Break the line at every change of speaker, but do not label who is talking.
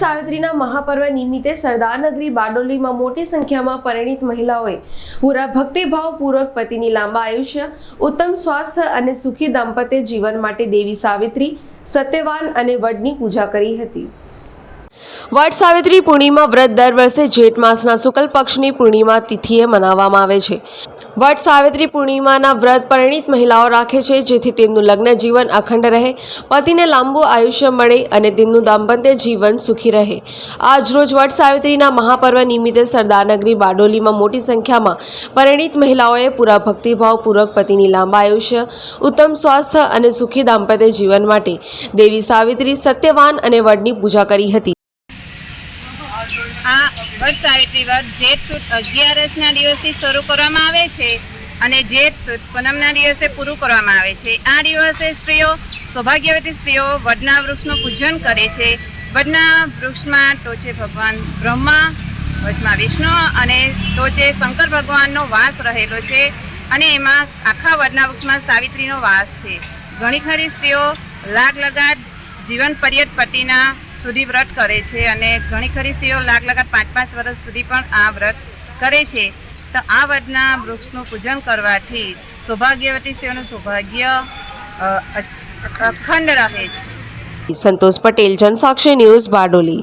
સાવિત્રીના મહાપર્વ નિમિત્તે સરદારનગરી બારડોલીમાં મોટી સંખ્યામાં પરિણીત મહિલાઓએ પૂરા ભક્તિભાવપૂર્વક પતિની લાંબા આયુષ્ય, ઉત્તમ સ્વાસ્થ્ય અને સુખી દાંપત્ય જીવન માટે દેવી સાવિત્રી, સત્યવાન અને વડની પૂજા કરી હતી. વટ સાવિત્રી પૂર્ણિમા વ્રત દર વર્ષે જેઠ માસના શુક્લ પક્ષની પૂર્ણિમા તિથિએ મનાવવામાં આવે છે. વટ સાવિત્રી પૂર્ણિમાના વ્રત પરિણીત મહિલાઓ રાખે છે, જેથી તેમનું લગ્ન જીવન અખંડ રહે. પતિને લાંબુ આયુષ્ય મળે અને તેમનું દાંપત્ય જીવન સુખી રહે. આજરોજ વટ સાવિત્રીના મહાપર્વ નિમિત્તે સરદારનગરી બારડોલીમાં મોટી સંખ્યામાં પરિણીત મહિલાઓએ પૂરા ભક્તિભાવપૂર્વક પતિની લાંબા આયુષ્ય, ઉત્તમ સ્વાસ્થ્ય અને સુખી દાંપત્ય જીવન માટે દેવી સાવિત્રી સત્યવાન અને વડની પૂજા કરી હતી.
આ વટ સાવિત્રી વ્રત જેઠ સુદ અગિયારસના દિવસથી શરૂ કરવામાં આવે છે અને જેઠ સુદ પૂનમના દિવસે પૂરું કરવામાં આવે છે. આ દિવસે સ્ત્રીઓ, સૌભાગ્યવતી સ્ત્રીઓ વડના વૃક્ષનું પૂજન કરે છે. વડના વૃક્ષમાં ટોચે ભગવાન બ્રહ્મા વચમાં વિષ્ણુ અને ટોચે શંકર ભગવાનનો વાસ રહેલો છે અને એમાં આખા વડના વૃક્ષમાં સાવિત્રીનો વાસ છે. ઘણી ખરી સ્ત્રીઓ લાગ લગાટ જીવન પર્યત પતિના સુધી વ્રત કરે છે અને ઘણી ખરી સ્ત્રીઓ લાગ લગાટ પાંચ પાંચ વર્ષ સુધી પણ આ વ્રત કરે છે. તો આ વ્રતના વૃક્ષનું પૂજન કરવાથી સૌભાગ્યવતી સ્ત્રીઓનું સૌભાગ્ય અખંડ રહે છે.
સંતોષ પટેલ, જનસાક્ષી ન્યૂઝ બારડોલી.